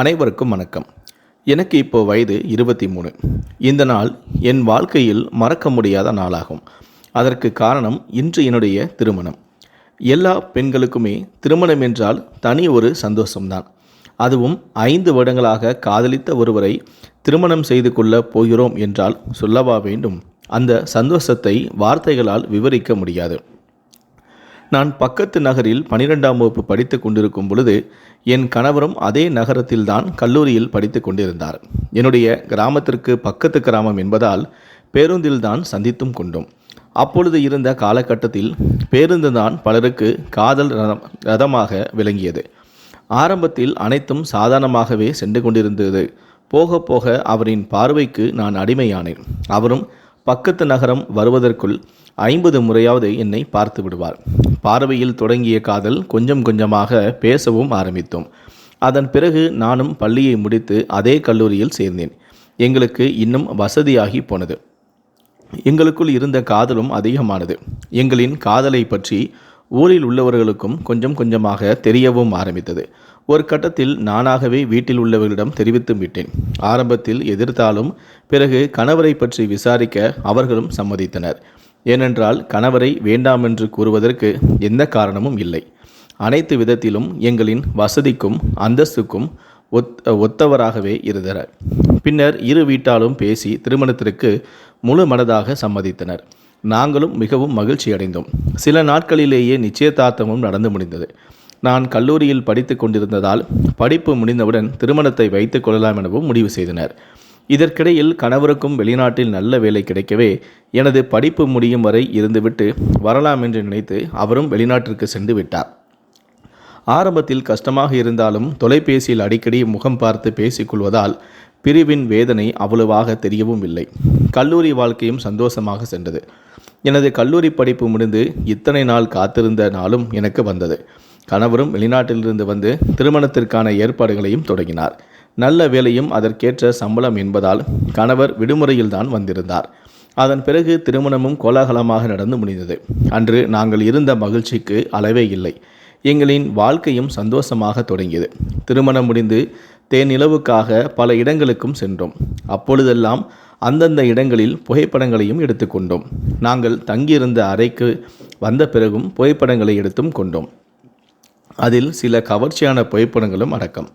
அனைவருக்கும் வணக்கம். எனக்கு இப்போ வயது இருபத்தி மூணு இந்த நாள் என் வாழ்க்கையில் மறக்க முடியாத நாளாகும். அதற்கு காரணம் இன்று என்னுடைய திருமணம். எல்லா பெண்களுக்குமே திருமணம் என்றால் தனி ஒரு சந்தோஷம்தான். அதுவும் ஐந்து வருடங்களாக காதலித்த ஒருவரை திருமணம் செய்து கொள்ளப் போகிறோம் என்றால் சொல்லவா வேண்டும்? அந்த சந்தோஷத்தை வார்த்தைகளால் விவரிக்க முடியாது. நான் பக்கத்து நகரில் பனிரெண்டாம் வகுப்பு படித்து கொண்டிருக்கும் பொழுது என் கணவரும் அதே நகரத்தில்தான் கல்லூரியில் படித்து கொண்டிருந்தார். என்னுடைய கிராமத்திற்கு பக்கத்து கிராமம் என்பதால் பேருந்தில்தான் சந்தித்தும் கொண்டோம். அப்பொழுது இருந்த காலகட்டத்தில் பேருந்து தான் பலருக்கு காதல் ரதம் ரதமாக விளங்கியது. ஆரம்பத்தில் அனைத்தும் சாதாரணமாகவே சென்று கொண்டிருந்தது. போக போக அவரின் பார்வைக்கு நான் அடிமையானேன். அவரும் பக்கத்து நகரம் வருவதற்குள் ஐம்பது முறையாவது என்னை பார்த்து விடுவார். பார்வையில் தொடங்கிய காதல் கொஞ்சம் கொஞ்சமாக பேசவும் ஆரம்பித்தோம். அதன் பிறகு நானும் பள்ளியை முடித்து அதே கல்லூரியில் சேர்ந்தேன். எங்களுக்கு இன்னும் வசதியாகி போனது. எங்களுக்குள் இருந்த காதலும் அதிகமானது. எங்களின் காதலை பற்றி ஊரில் உள்ளவர்களுக்கும் கொஞ்சம் கொஞ்சமாக தெரியவும் ஆரம்பித்தது. ஒரு கட்டத்தில் நானாகவே வீட்டில் உள்ளவர்களிடம் தெரிவித்து விட்டேன். ஆரம்பத்தில் எதிர்த்தாலும் பிறகு கணவரை பற்றி விசாரிக்க அவர்களும் சம்மதித்தனர். ஏனென்றால் கணவரை வேண்டாம் என்று கூறுவதற்கு எந்த காரணமும் இல்லை. அனைத்து விதத்திலும் எங்களின் வசதிக்கும் அந்தஸ்துக்கும் ஒத் ஒத்தவராகவே இருந்தனர். பின்னர் இரு வீட்டாலும் பேசி திருமணத்திற்கு முழு மனதாக சம்மதித்தனர். நாங்களும் மிகவும் மகிழ்ச்சி அடைந்தோம் சில நாட்களிலேயே நிச்சயதார்த்தமும் நடந்து முடிந்தது. நான் கல்லூரியில் படித்து கொண்டிருந்ததால் படிப்பு முடிந்தவுடன் திருமணத்தை வைத்துக் கொள்ளலாம் எனவும் முடிவு செய்தனர். இதற்கிடையில் கணவருக்கும் வெளிநாட்டில் நல்ல வேலை கிடைக்கவே எனது படிப்பு முடியும் வரை இருந்துவிட்டு வரலாம் என்று நினைத்து அவரும் வெளிநாட்டிற்கு சென்று விட்டார். ஆரம்பத்தில் கஷ்டமாக இருந்தாலும் தொலைபேசியில் அடிக்கடி முகம் பார்த்து பேசிக்கொள்வதால் பிரிவின் வேதனை அவ்வளவாக தெரியவும் இல்லை. கல்லூரி வாழ்க்கையும் சந்தோஷமாக சென்றது. எனது கல்லூரி படிப்பு முடிந்து இத்தனை நாள் காத்திருந்த நாளும் எனக்கு வந்தது. கணவரும் வெளிநாட்டிலிருந்து வந்து திருமணத்திற்கான ஏற்பாடுகளையும் தொடங்கினார். நல்ல வேலையும் அதற்கேற்ற சம்பளம் என்பதால் கணவர் விடுமுறையில்தான் வந்திருந்தார். அதன் பிறகு திருமணமும் கோலாகலமாக நடந்து முடிந்தது. அன்று நாங்கள் இருந்த மகிழ்ச்சிக்கு அளவே இல்லை. எங்களின் வாழ்க்கையும் சந்தோஷமாக தொடங்கியது. திருமணம் முடிந்து தேனிலவுக்காக பல இடங்களுக்கும் சென்றோம். அப்பொழுதெல்லாம் அந்தந்த இடங்களில் புகைப்படங்களையும் எடுத்துக்கொண்டோம் நாங்கள் தங்கியிருந்த அறைக்கு வந்த பிறகும் புகைப்படங்களை எடுத்தும் கொண்டோம். அதில் சில கவர்ச்சியான புகைப்படங்களும் அடக்கம்.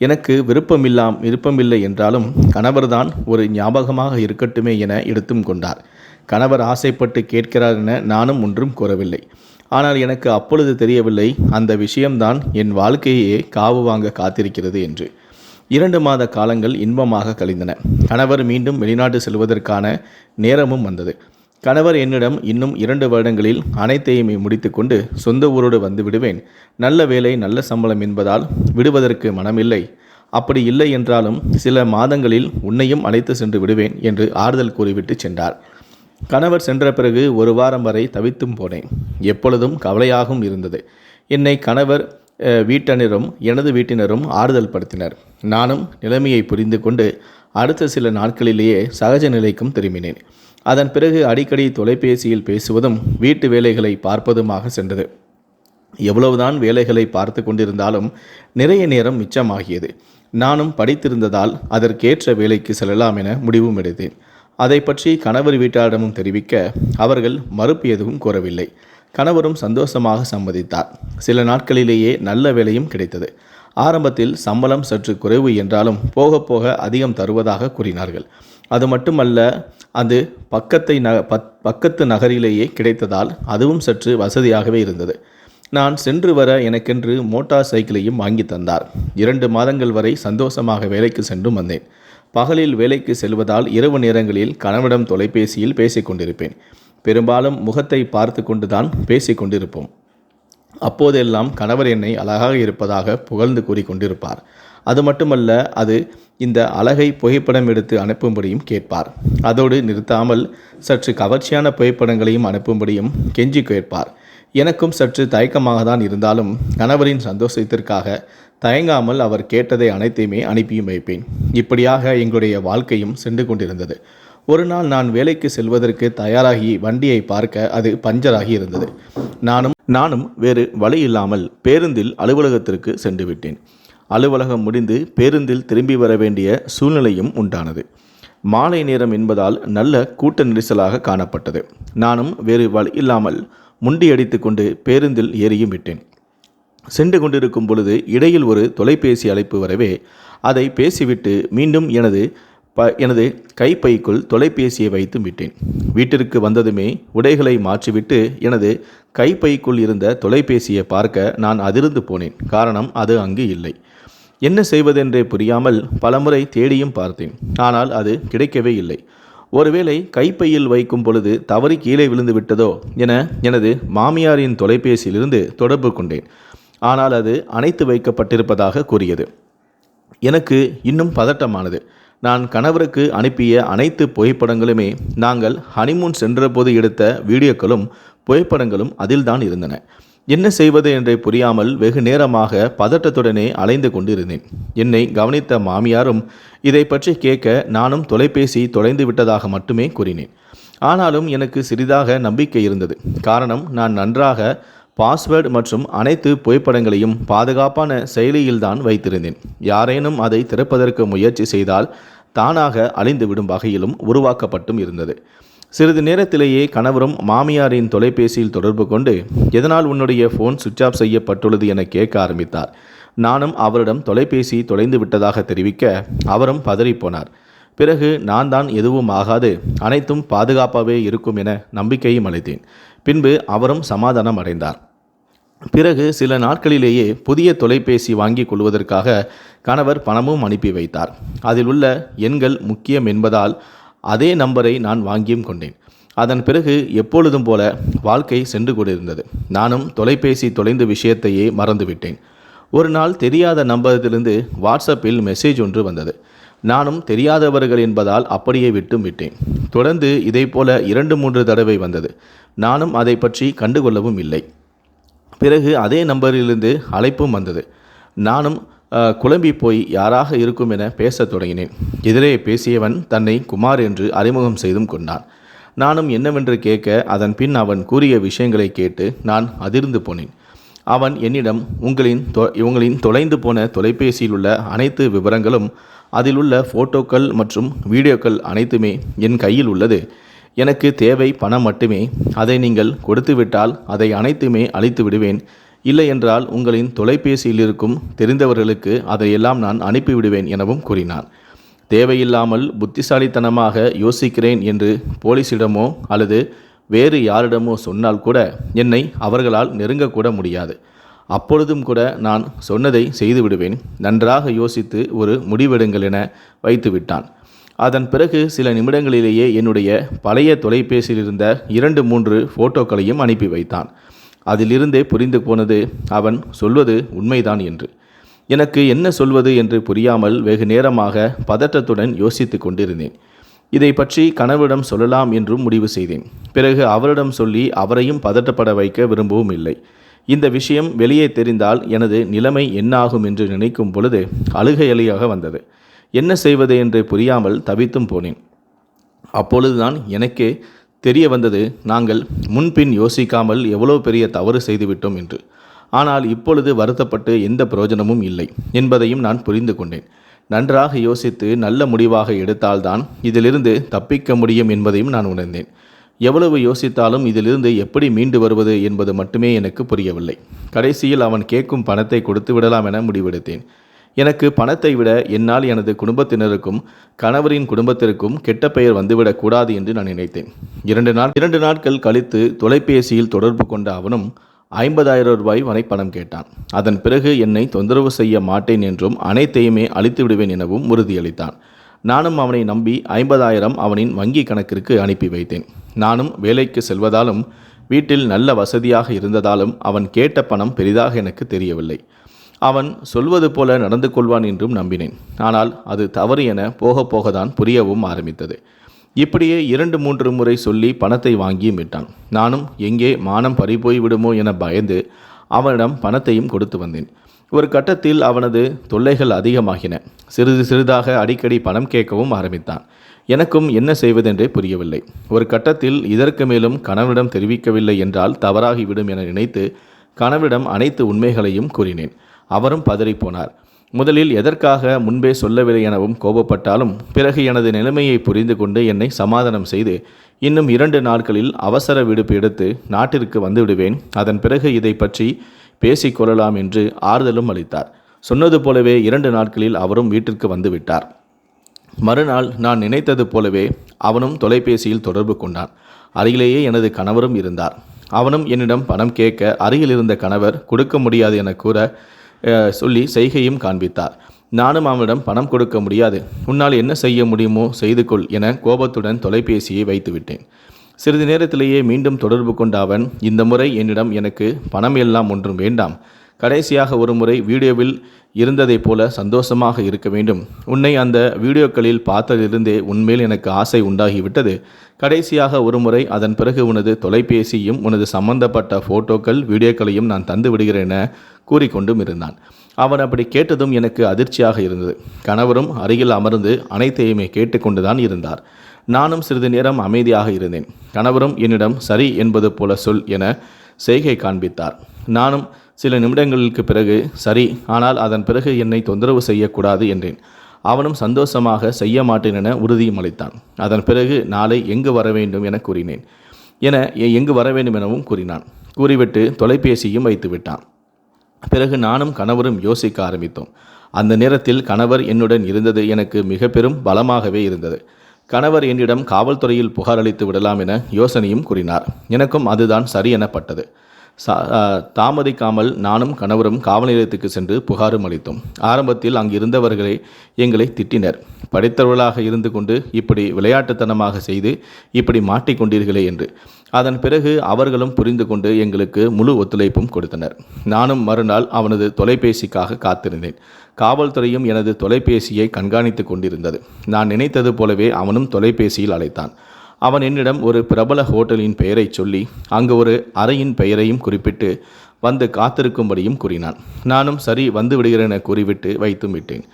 எனக்கு விருப்பமில்லாம் விருப்பமில்லை என்றாலும் கணவர்தான் ஒரு ஞாபகமாக இருக்கட்டுமே என எடுத்தும் கொண்டார். கணவர் ஆசைப்பட்டு கேட்கிறார் என நானும் ஒன்றும் கூறவில்லை. ஆனால் எனக்கு அப்பொழுது தெரியவில்லை அந்த விஷயம்தான் என் வாழ்க்கையே காவு வாங்க காத்திருக்கிறது என்று. இரண்டு மாத காலங்கள் இன்பமாக கழிந்தன. கணவர் மீண்டும் வெளிநாட்டு செல்வதற்கான நேரமும் வந்தது. கணவர் என்னிடம் இன்னும் இரண்டு வருடங்களில் அனைத்தையுமே முடித்துக்கொண்டு சொந்த ஊரோடு வந்து விடுவேன். நல்ல வேலை நல்ல சம்பளம் என்பதால் விடுவதற்கு மனமில்லை. அப்படி இல்லை என்றாலும் சில மாதங்களில் உன்னையும் அழைத்து சென்று விடுவேன் என்று ஆறுதல் கூறிவிட்டு சென்றார். கணவர் சென்ற பிறகு ஒரு வாரம் வரை தவித்தும் போனேன். எப்பொழுதும் கவலையாகவும் இருந்தது. என்னை கணவர் வீட்டினரும் எனது வீட்டினரும் ஆறுதல் படுத்தினர் நானும் நிலைமையை புரிந்து கொண்டு அடுத்த சில நாட்களிலேயே சகஜ நிலைக்கும் திரும்பினேன். அதன் பிறகு அடிக்கடி தொலைபேசியில் பேசுவதும் வீட்டு வேலைகளை பார்ப்பதுமாக சென்றது. எவ்வளவுதான் வேலைகளை பார்த்து கொண்டிருந்தாலும் நிறைய நேரம் மிச்சமாகியது. நானும் படித்திருந்ததால் அதற்கேற்ற வேலைக்கு செல்லலாம் என முடிவும் எடுத்தேன். அதை பற்றி கணவர் வீட்டாரிடமும் தெரிவிக்க அவர்கள் மறுப்பு எதுவும் கூறவில்லை. கணவரும் சந்தோஷமாக சம்மதித்தார். சில நாட்களிலேயே நல்ல வேலையும் கிடைத்தது. ஆரம்பத்தில் சம்பளம் சற்று குறைவு என்றாலும் போக போக அதிகம் தருவதாக கூறினார்கள். அது மட்டுமல்ல அது பக்கத்தை ந பத் பக்கத்து நகரிலேயே கிடைத்ததால் அதுவும் சற்று வசதியாகவே இருந்தது. நான் சென்று வர எனக்கென்று மோட்டார் சைக்கிளையும் வாங்கி தந்தார். இரண்டு மாதங்கள் வரை சந்தோஷமாக வேலைக்கு சென்றும் வந்தேன். பகலில் வேலைக்கு செல்வதால் இரவு நேரங்களில் கணவனிடம் தொலைபேசியில் பேசிக் கொண்டிருப்பேன். பெரும்பாலும் முகத்தை பார்த்து கொண்டுதான் பேசிக் கொண்டிருப்போம். அப்போதெல்லாம் கணவர் என்னை அழகாக இருப்பதாக புகழ்ந்து கூறிக்கொண்டிருப்பார் அது மட்டுமல்ல அது இந்த அழகை புகைப்படம் எடுத்து அனுப்பும்படியும் கேட்பார். அதோடு நிறுத்தாமல் சற்று கவர்ச்சியான புகைப்படங்களையும் அனுப்பும்படியும் கெஞ்சி கேட்பார். எனக்கும் சற்று தயக்கமாக தான் இருந்தாலும் கணவரின் சந்தோஷத்திற்காக தயங்காமல் அவர் கேட்டதை அனைத்தையுமே அனுப்பியும் வைப்பேன். இப்படியாக எங்களுடைய வாழ்க்கையும் சென்று கொண்டிருந்தது. ஒரு நாள் நான் வேலைக்கு செல்வதற்கு தயாராகி வண்டியை பார்க்க அது பஞ்சராகி இருந்தது. நானும் நானும் வேறு வழி இல்லாமல் பேருந்தில் அலுவலகத்திற்கு சென்று விட்டேன். அலுவலகம் முடிந்து பேருந்தில் திரும்பி வர வேண்டிய சூழ்நிலையும் உண்டானது. மாலை நேரம் என்பதால் நல்ல கூட்ட நெரிசலாக காணப்பட்டது. நானும் வேறு வழி இல்லாமல் முண்டியடித்து கொண்டு பேருந்தில் ஏறியும் விட்டேன். சென்று கொண்டிருக்கும் பொழுது இடையில் ஒரு தொலைபேசி அழைப்பு வரவே அதை பேசிவிட்டு மீண்டும் எனது ப எனது கைப்பைக்குள் தொலைபேசியை வைத்து விட்டேன். வீட்டிற்கு வந்ததுமே உடைகளை மாற்றிவிட்டு எனது கைப்பைக்குள் இருந்த தொலைபேசியை பார்க்க நான் அதிர்ந்து போனேன். காரணம் அது அங்கு இல்லை. என்ன செய்வதென்றே புரியாமல் பலமுறை தேடியும் பார்த்தேன். ஆனால் அது கிடைக்கவே இல்லை. ஒருவேளை கைப்பையில் வைக்கும் பொழுது தவறி கீழே விழுந்து விட்டதோ என எனது மாமியாரின் தொலைபேசியிலிருந்து தொடர்பு கொண்டேன். ஆனால் அது அணைத்து வைக்கப்பட்டிருப்பதாக கூறியது. எனக்கு இன்னும் பதட்டமானது. நான் கணவருக்கு அனுப்பிய அனைத்து புகைப்படங்களுமே நாங்கள் ஹனிமூன் சென்றபோது எடுத்த வீடியோக்களும் புகைப்படங்களும் அதில்தான் இருந்தன. என்ன செய்வது என்றே புரியாமல் வெகு நேரமாக பதட்டத்துடனே அலைந்து கொண்டிருந்தேன். என்னை கவனித்த மாமியாரும் இதை பற்றி கேட்க நானும் தொலைபேசி தொலைந்து விட்டதாக மட்டுமே கூறினேன். ஆனாலும் எனக்கு சிறிதாக நம்பிக்கை இருந்தது. காரணம் நான் நன்றாக பாஸ்வேர்டு மற்றும் அனைத்து புகைப்படங்களையும் பாதுகாப்பான செயலியில்தான் வைத்திருந்தேன். யாரேனும் அதை திறப்பதற்கு முயற்சி செய்தால் தானாக அழிந்துவிடும் வகையிலும் உருவாக்கப்பட்டும் இருந்தது. சிறிது நேரத்திலேயே கணவரும் மாமியாரின் தொலைபேசியில் தொடர்பு கொண்டு எதனால் உன்னுடைய ஃபோன் சுவிட்ச் ஆஃப் செய்யப்பட்டுள்ளது என கேட்க ஆரம்பித்தார். நானும் அவரிடம் தொலைபேசி தொலைந்து விட்டதாக தெரிவிக்க அவரும் பதறிப்போனார் பிறகு நான் தான் எதுவும் ஆகாது அனைத்தும் பாதுகாப்பாகவே இருக்கும் என நம்பிக்கையும் அளித்தேன். பின்பு அவரும் சமாதானம் அடைந்தார் பிறகு சில நாட்களிலேயே புதிய தொலைபேசி வாங்கி கொள்வதற்காக கணவர் பணமும் அனுப்பி வைத்தார். அதில் உள்ள எண்கள் முக்கியம் என்பதால் அதே நம்பரை நான் வாங்கியும் கொண்டேன். அதன் பிறகு எப்பொழுதும் போல வாழ்க்கை சென்று கொண்டிருந்தது. நானும் தொலைபேசி தொலைந்த விஷயத்தையே மறந்துவிட்டேன். ஒரு நாள் தெரியாத நம்பரத்திலிருந்து வாட்ஸ்அப்பில் மெசேஜ் ஒன்று வந்தது. நானும் தெரியாதவர்கள் என்பதால் அப்படியே விட்டும் விட்டேன். தொடர்ந்து இதைப்போல இரண்டு மூன்று தடவை வந்தது. நானும் அதை பற்றி கண்டுகொள்ளவும் இல்லை. பிறகு அதே நம்பரிலிருந்து அழைப்பும் வந்தது. நானும் குழம்பி போய் யாராக இருக்கும் என பேசத் தொடங்கினேன். எதிரே பேசியவன் தன்னை குமார் என்று அறிமுகம் செய்தும் கொண்டான். நானும் என்னவென்று கேட்க அதன் பின் அவன் கூறிய விஷயங்களை கேட்டு நான் அதிர்ந்து போனேன். அவன் என்னிடம் உங்களின் தொ உங்களின் தொலைந்து போன தொலைபேசியில் உள்ள அனைத்து விவரங்களும் அதில் உள்ள ஃபோட்டோக்கள் மற்றும் வீடியோக்கள் அனைத்துமே என் கையில் உள்ளது. எனக்கு தேவை பணம் மட்டுமே. அதை நீங்கள் கொடுத்துவிட்டால் அதை அனைத்துமே அழித்து விடுவேன். இல்லை என்றால் உங்களின் தொலைபேசியில் இருக்கும் தெரிந்தவர்களுக்கு அதையெல்லாம் நான் அனுப்பிவிடுவேன் எனவும் கூறினான். தேவையில்லாமல் புத்திசாலித்தனமாக யோசிக்கிறேன் என்று போலீசிடமோ அல்லது வேறு யாரிடமோ சொன்னால் கூட என்னை அவர்களால் நெருங்கக்கூட முடியாது. அப்பொழுதும் கூட நான் சொன்னதை செய்துவிடுவேன். நன்றாக யோசித்து ஒரு முடிவெடுங்கள் என வைத்துவிட்டான். அதன் பிறகு சில நிமிடங்களிலேயே என்னுடைய பழைய தொலைபேசியில் இருந்த இரண்டு மூன்று ஃபோட்டோக்களையும் அனுப்பி வைத்தான். அதிலிருந்தே புரிந்து போனது அவன் சொல்வது உண்மைதான் என்று. எனக்கு என்ன சொல்வது என்று புரியாமல் வெகு நேரமாக பதற்றத்துடன் யோசித்து கொண்டிருந்தேன். இதை பற்றி கணவரிடம் சொல்லலாம் என்றும் முடிவு செய்தேன். பிறகு அவரிடம் சொல்லி அவரையும் பதட்டப்பட வைக்க விரும்பவும் இல்லை. இந்த விஷயம் வெளியே தெரிந்தால் எனது நிலைமை என்னாகும் என்று நினைக்கும் பொழுது அழுகையலியாக வந்தது. என்ன செய்வது என்று புரியாமல் தவித்தும் போனேன். அப்பொழுதுதான் எனக்கே தெரிய வந்தது நாங்கள் முன்பின் யோசிக்காமல் எவ்வளவு பெரிய தவறு செய்துவிட்டோம் என்று. ஆனால் இப்பொழுது வருத்தப்பட்டு எந்த பிரயோஜனமும் இல்லை என்பதையும் நான் புரிந்து கொண்டேன். நன்றாக யோசித்து நல்ல முடிவாக எடுத்தால்தான் இதிலிருந்து தப்பிக்க முடியும் என்பதையும் நான் உணர்ந்தேன். எவ்வளவு யோசித்தாலும் இதிலிருந்து எப்படி மீண்டு வருவது என்பது மட்டுமே எனக்கு புரியவில்லை. கடைசியில் அவன் கேட்கும் பணத்தை கொடுத்து விடலாம் என முடிவெடுத்தேன். எனக்கு பணத்தை விட என்னால் எனது குடும்பத்தினருக்கும் கணவரின் குடும்பத்திற்கும் கெட்ட பெயர் வந்துவிடக் கூடாது என்று நான் நினைத்தேன். இரண்டு நாள் இரண்டு நாட்கள் கழித்து தொலைபேசியில் தொடர்பு கொண்ட அவனும் ஐம்பதாயிரம் ரூபாய் வரை பணம் கேட்டான். அதன் பிறகு என்னை தொந்தரவு செய்ய மாட்டேன் என்றும் அனைத்தையுமே அழித்து விடுவேன் எனவும் உறுதியளித்தான். நானும் அவனை நம்பி ஐம்பதாயிரம் அவனின் வங்கி கணக்கிற்கு அனுப்பி வைத்தேன். நானும் வேலைக்கு செல்வதாலும் வீட்டில் நல்ல வசதியாக இருந்ததாலும் அவன் கேட்ட பணம் பெரிதாக எனக்கு தெரியவில்லை. அவன் சொல்வது போல நடந்து கொள்வான் என்றும் நம்பினேன். ஆனால் அது தவறு என போக போகதான் புரியவும் ஆரம்பித்தது. இப்படியே இரண்டு மூன்று முறை சொல்லி பணத்தை வாங்கியும் விட்டான். நானும் எங்கே மானம் பறிபோய் விடுமோ என பயந்து அவனிடம் பணத்தையும் கொடுத்து வந்தேன். ஒரு கட்டத்தில் அவனது தொல்லைகள் அதிகமாகின. சிறிது சிறிதாக அடிக்கடி பணம் கேட்கவும் ஆரம்பித்தான். எனக்கும் என்ன செய்வதென்றே புரியவில்லை. ஒரு கட்டத்தில் இதற்கு மேலும் கணவனிடம் தெரிவிக்கவில்லை என்றால் தவறாகிவிடும் என நினைத்து கணவனிடம் அனைத்து உண்மைகளையும் கூறினேன். அவரும் பதறிப்போனார். முதலில் எதற்காக முன்பே சொல்லவில்லை எனவும் கோபப்பட்டாலும் பிறகு எனது நிலைமையை புரிந்து கொண்டு என்னை சமாதானம் செய்து இன்னும் இரண்டு நாட்களில் அவசர விடுப்பு எடுத்து நாட்டிற்கு வந்து விடுவேன். அதன் பிறகு இதை பற்றி பேசிக்கொள்ளலாம் என்று ஆறுதலும் அளித்தார். சொன்னது போலவே இரண்டு நாட்களில் அவரும் வீட்டிற்கு வந்துவிட்டார் மறுநாள் நான் நினைத்தது போலவே அவனும் தொலைபேசியில் தொடர்பு கொண்டான். அருகிலேயே எனது கணவரும் இருந்தார். அவனும் என்னிடம் பணம் கேட்க அருகில் இருந்த கணவர் கொடுக்க முடியாது என கூற சொல்லி செய்கையும் காண்பித்தார். நானும் அவனிடம் பணம் கொடுக்க முடியாது. உன்னால் என்ன செய்ய முடியுமோ செய்து கொள் என கோபத்துடன் தொலைபேசியை வைத்துவிட்டேன். சிறிது நேரத்திலேயே மீண்டும் தொடர்பு கொண்ட அவன் இந்த முறை என்னிடம் எனக்கு பணம் எல்லாம் ஒன்றும் வேண்டாம். கடைசியாக ஒரு முறை வீடியோவில் இருந்ததைப் போல சந்தோஷமாக இருக்க வேண்டும். உன்னை அந்த வீடியோக்களில் பார்த்ததிலிருந்தே உன்மேல் எனக்கு ஆசை உண்டாகிவிட்டது. கடைசியாக ஒரு முறை அதன் பிறகு உனது தொலைபேசியும் உனது சம்பந்தப்பட்ட ஃபோட்டோக்கள் வீடியோக்களையும் நான் தந்து விடுகிறேன் என கூறிக்கொண்டும் இருந்தான். அவன் அப்படி கேட்டதும் எனக்கு அதிர்ச்சியாக இருந்தது. கணவரும் அருகில் அமர்ந்து அனைத்தையுமே கேட்டுக்கொண்டுதான் இருந்தார். நானும் சிறிது நேரம் அமைதியாக இருந்தேன். கணவரும் என்னிடம் சரி என்பது போல சொல் என செய்கை காண்பித்தார். நானும் சில நிமிடங்களுக்கு பிறகு சரி ஆனால் அதன் பிறகு என்னை தொந்தரவு செய்யக்கூடாது என்றேன். அவனும் சந்தோஷமாக செய்ய மாட்டேன் என உறுதியும் அளித்தான். அதன் பிறகு நாளை எங்கு வர வேண்டும் என கூறினேன். என எங்கு வர வேண்டும் எனவும் கூறினான். கூறிவிட்டு தொலைபேசியும் வைத்து விட்டான். பிறகு நானும் கணவரும் யோசிக்க ஆரம்பித்தோம். அந்த நேரத்தில் கணவர் என்னுடன் இருந்தது எனக்கு மிக பெரும் பலமாகவே இருந்தது. கணவர் என்னிடம் காவல்துறையில் புகார் அளித்து விடலாம் என யோசனையும் கூறினார். எனக்கும் அதுதான் சரி எனப்பட்டது. தாமதிக்காமல் நானும் கணவரும் காவல் நிலையத்துக்கு சென்று புகாரும் அளித்தோம். ஆரம்பத்தில் அங்கிருந்தவர்களை எங்களை திட்டினர். படித்தவர்களாக இருந்து கொண்டு இப்படி விளையாட்டுத்தனமாக செய்து இப்படி மாட்டிக்கொண்டீர்களே என்று. அதன் பிறகு அவர்களும் புரிந்து கொண்டு எங்களுக்கு முழு ஒத்துழைப்பும் கொடுத்தனர். நானும் மறுநாள் அவனது தொலைபேசிக்காக காத்திருந்தேன். காவல்துறையும் எனது தொலைபேசியை கண்காணித்து கொண்டிருந்தது. நான் நினைத்தது போலவே அவனும் தொலைபேசியில் அழைத்தான். அவன் என்னிடம் ஒரு பிரபல ஹோட்டலின் பெயரைச் சொல்லி அங்கு ஒரு அறையின் பெயரையும் குறிப்பிட்டு வந்து காத்திருக்கும்படியும் கூறினான். நானும் சரி வந்து விடுகிறேன் என கூறிவிட்டு வைத்தும் விட்டேன்.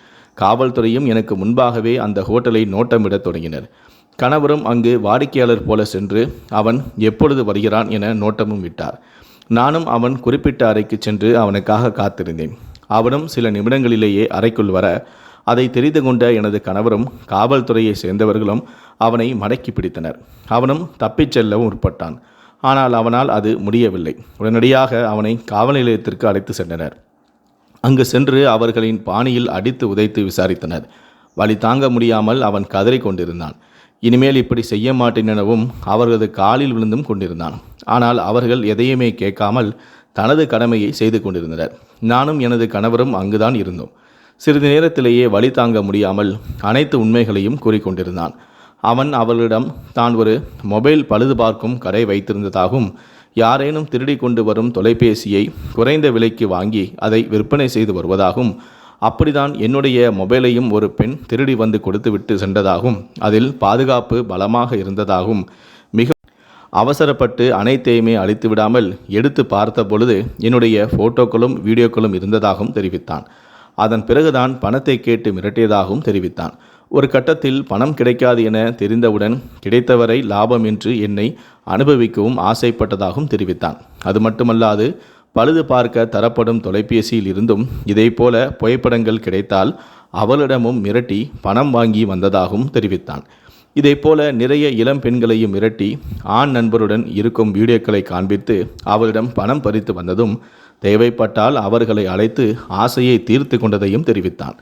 காவல்துறையும் எனக்கு முன்பாகவே அந்த ஹோட்டலை நோட்டமிடத் தொடங்கினர். கணவரும் அங்கு வாடிக்கையாளர் போல சென்று அவன் எப்பொழுது வருகிறான் என நோட்டமும் விட்டார். நானும் அவன் குறிப்பிட்ட அறைக்கு சென்று அவனுக்காக காத்திருந்தேன். அவனும் சில நிமிடங்களிலேயே அறைக்குள் வர அதை தெரிந்து கொண்ட எனது கணவரும் காவல்துறையை சேர்ந்தவர்களும் அவனை மடக்கி பிடித்தனர். அவனும் தப்பிச் செல்லவும் முற்பட்டான். ஆனால் அவனால் அது முடியவில்லை. உடனடியாக அவனை காவல் நிலையத்திற்கு அழைத்து சென்றனர். அங்கு சென்று அவர்களின் பாணியில் அடித்து உதைத்து விசாரித்தனர். வலி தாங்க முடியாமல் அவன் கதறி கொண்டிருந்தான். இனிமேல் இப்படி செய்ய மாட்டேன் எனவும் அவர்களது காலில் விழுந்தும் கொண்டிருந்தான். ஆனால் அவர்கள் எதையுமே கேட்காமல் தனது கடமையை செய்து கொண்டிருந்தனர். நானும் எனது கணவரும் அங்குதான் இருந்தோம். சிறிது நேரத்திலேயே வழி தாங்க முடியாமல் அனைத்து உண்மைகளையும் கூறிக்கொண்டிருந்தான் அவன் அவளிடம் தான் ஒரு மொபைல் பழுது பார்க்கும் கடை வைத்திருந்ததாகவும் யாரேனும் திருடி கொண்டு வரும் தொலைபேசியை குறைந்த விலைக்கு வாங்கி அதை விற்பனை செய்து வருவதாகவும் அப்படிதான் என்னுடைய மொபைலையும் ஒரு பெண் திருடி வந்து கொடுத்துவிட்டு சென்றதாகவும் அதில் பாதுகாப்பு பலமாக இருந்ததாகவும் மிக அவசரப்பட்டு அனைத்தையுமே அழித்து விடாமல் எடுத்து பார்த்த பொழுது என்னுடைய ஃபோட்டோக்களும் வீடியோக்களும் இருந்ததாகவும் தெரிவித்தான். அதன் பிறகுதான் பணத்தை கேட்டு மிரட்டியதாகவும் தெரிவித்தான். ஒரு கட்டத்தில் பணம் கிடைக்காது என தெரிந்தவுடன் கிடைத்தவரை லாபம் என்று என்னை அனுபவிக்கவும் ஆசைப்பட்டதாகவும் தெரிவித்தான். அது மட்டுமல்லாது பழுது பார்க்க தரப்படும் தொலைபேசியில் இருந்தும் இதைப்போல புகைப்படங்கள் கிடைத்தால் அவளிடமும் மிரட்டி பணம் வாங்கி வந்ததாகவும் தெரிவித்தான். இதைப்போல நிறைய இளம் பெண்களையும் மிரட்டி ஆண் நண்பருடன் இருக்கும் வீடியோக்களை காண்பித்து அவளிடம் பணம் பறித்து வந்ததும் தேவைப்பட்டால் அவர்களை அழைத்து ஆசையை தீர்த்து கொண்டதையும் தெரிவித்தான்.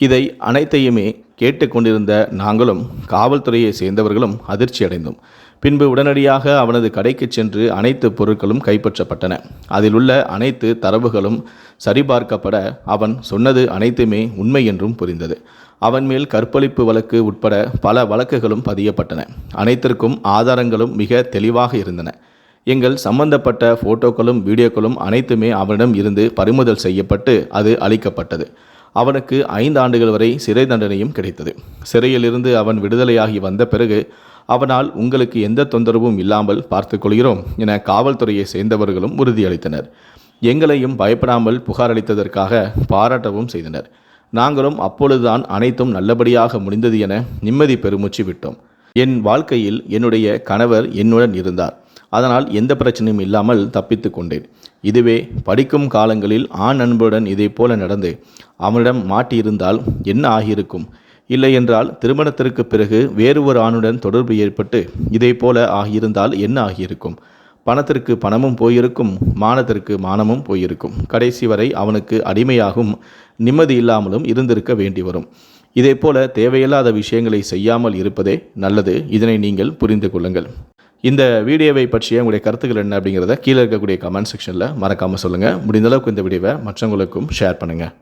இதை அனைத்தையுமே கேட்டுக்கொண்டிருந்த நாங்களும் காவல்துறையை சேர்ந்தவர்களும் அதிர்ச்சி அடைந்தோம் பின்பு உடனடியாக அவனது கடைக்கு சென்று அனைத்து பொருட்களும் கைப்பற்றப்பட்டன. அதில் உள்ள அனைத்து தரவுகளும் சரிபார்க்கப்பட அவன் சொன்னது அனைத்துமே உண்மை என்றும் புரிந்தது. அவன் மேல் கற்பழிப்பு வழக்கு உட்பட பல வழக்குகளும் பதியப்பட்டன. அனைத்திற்கும் ஆதாரங்களும் மிக தெளிவாக இருந்தன. எங்கள் சம்பந்தப்பட்ட போட்டோக்களும் வீடியோக்களும் அனைத்துமே அவனிடம் இருந்து பறிமுதல் செய்யப்பட்டு அது அளிக்கப்பட்டது. அவனுக்கு ஐந்து ஆண்டுகள் வரை சிறை தண்டனையும் கிடைத்தது. சிறையிலிருந்து அவன் விடுதலையாகி வந்த பிறகு அவனால் உங்களுக்கு எந்த தொந்தரவும் இல்லாமல் பார்த்துக்கொள்கிறோம் என காவல்துறையை சேர்ந்தவர்களும் உறுதியளித்தனர். எங்களையும் பயப்படாமல் புகார் அளித்ததற்காக பாராட்டவும் செய்தனர். நாங்களும் அப்பொழுதுதான் அனைத்தும் நல்லபடியாக முடிந்தது என நிம்மதி பெருமூச்சு விட்டோம். என் வாழ்க்கையில் என்னுடைய கணவர் என்னுடன் இருந்தார். அதனால் எந்த பிரச்சனையும் இல்லாமல் தப்பித்து கொண்டேன். இதுவே படிக்கும் காலங்களில் ஆண் அன்புடன் இதே போல நடந்து அவனிடம் மாட்டியிருந்தால் என்ன ஆகியிருக்கும்? இல்லை என்றால் திருமணத்திற்கு பிறகு வேறு ஒரு ஆணுடன் தொடர்பு ஏற்பட்டு இதை போல ஆகியிருந்தால் என்ன ஆகியிருக்கும்? பணத்திற்கு பணமும் போயிருக்கும் மானத்திற்கு மானமும் போயிருக்கும். கடைசி வரை அவனுக்கு அடிமையாகும் நிம்மதி இல்லாமலும் இருந்திருக்க வேண்டி வரும் இதே போல தேவையில்லாத விஷயங்களை செய்யாமல் இருப்பதே நல்லது. இதனை நீங்கள் புரிந்து கொள்ளுங்கள். இந்த வீடியோவை பற்றிய உங்களுடைய கருத்துக்கள் என்ன அப்படிங்கிறத கீழே இருக்கக்கூடிய கமெண்ட் செக்ஷனில் மறக்காமல் சொல்லுங்கள் முடிந்த அளவுக்கு இந்த வீடியோவை மற்றவங்களுக்கும் ஷேர் பண்ணுங்கள்